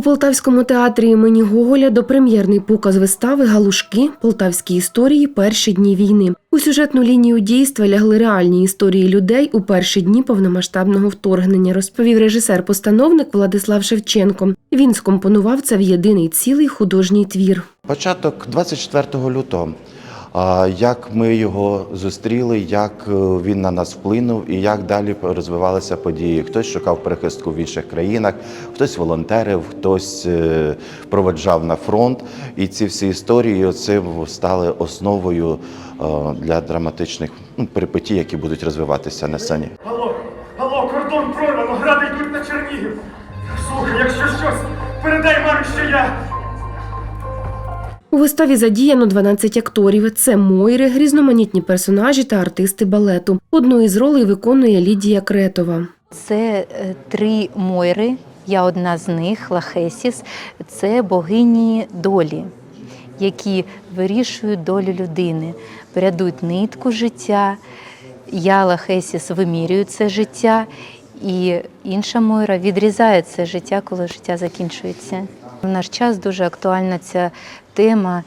Полтавському театрі імені Гоголя допрем'єрний показ вистави Галушки Полтавські історії перші дні війни. У сюжетну лінію дійства лягли реальні історії людей у перші дні повномасштабного вторгнення, розповів режисер-постановник Владислав Шевченко. Він скомпонував це в єдиний цілий художній твір. Початок 24 лютого. Як ми його зустріли, як е, він на нас вплинув і як далі розвивалися події. Хтось шукав прихистку в інших країнах, хтось волонтерив, хтось е, проведжав на фронт. І ці всі історії оце стали основою е, для драматичних ну, перипетій, які будуть розвиватися на сцені. Алло, алло, кордон прорвано, гради йдуть на Чернігів. Слухай, якщо щось, передай мамі, що я. У виставі задіяно 12 акторів. Це Мойри, різноманітні персонажі та артисти балету. Одну із ролей виконує Лідія Кретова. Це е, три мойри. Я одна з них, Лахесіс. Це богині долі, які вирішують долю людини, прядуть нитку життя. Я, Лахесіс, вимірюю це життя, і інша мойра відрізає це життя, коли життя закінчується. В наш час дуже актуальна ця тема.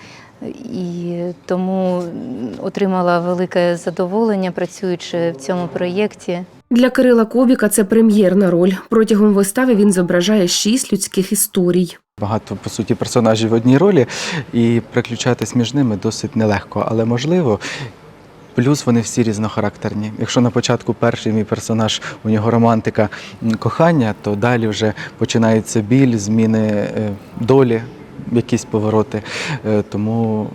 І тому отримала велике задоволення, працюючи в цьому проєкті. Для Кирила Кобіка це прем'єрна роль. Протягом вистави він зображає шість людських історій. Багато по суті персонажів в одній ролі, і переключатись між ними досить нелегко, але можливо. Плюс вони всі різнохарактерні. Якщо на початку перший мій персонаж у нього романтика кохання, то далі вже починається біль, зміни е, долі, якісь повороти. Е, Тому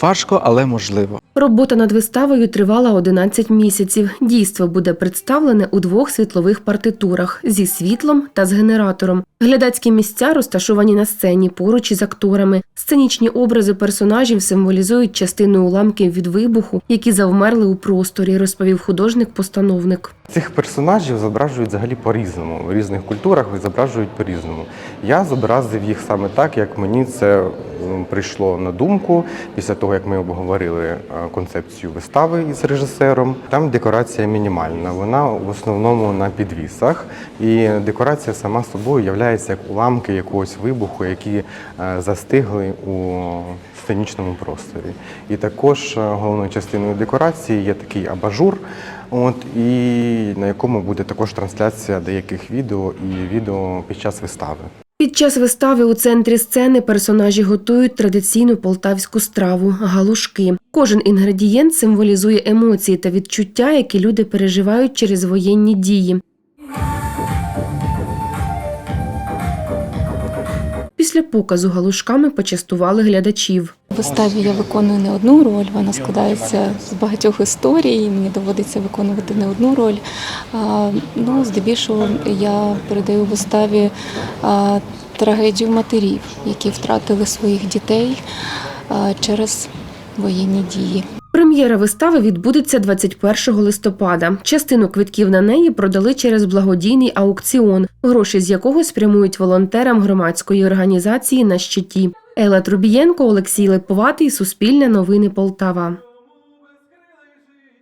важко, але можливо. Робота над виставою тривала 11 місяців. Дійство буде представлене у двох світлових партитурах зі світлом та з генератором. Глядацькі місця розташовані на сцені поруч із акторами. Сценічні образи персонажів символізують частину уламків від вибуху, які завмерли у просторі, розповів художник-постановник. Цих персонажів зображують взагалі по-різному. В різних культурах зображують по-різному. Я зобразив їх саме так, як мені це прийшло на думку після того, як ми обговорили концепцію вистави із режисером. Там декорація мінімальна. Вона в основному на підвісах, і декорація сама собою є як уламки якогось вибуху, які е, застигли у сценічному просторі. І також е, головною частиною декорації є такий абажур. От і на якому буде також трансляція деяких відео і відео під час вистави. Під час вистави у центрі сцени персонажі готують традиційну полтавську страву галушки. Кожен інгредієнт символізує емоції та відчуття, які люди переживають через воєнні дії. Після показу галушками почастували глядачів. У виставі я виконую не одну роль, вона складається з багатьох історій. Мені доводиться виконувати не одну роль. Ну, здебільшого я передаю у виставі трагедію матерів, які втратили своїх дітей через воєнні дії. Прем'єра вистави відбудеться 21 листопада. Частину квитків на неї продали через благодійний аукціон, гроші з якого спрямують волонтерам громадської організації на щиті. Елла Трубієнко, Олексій Липоватий, Суспільне новини Полтава.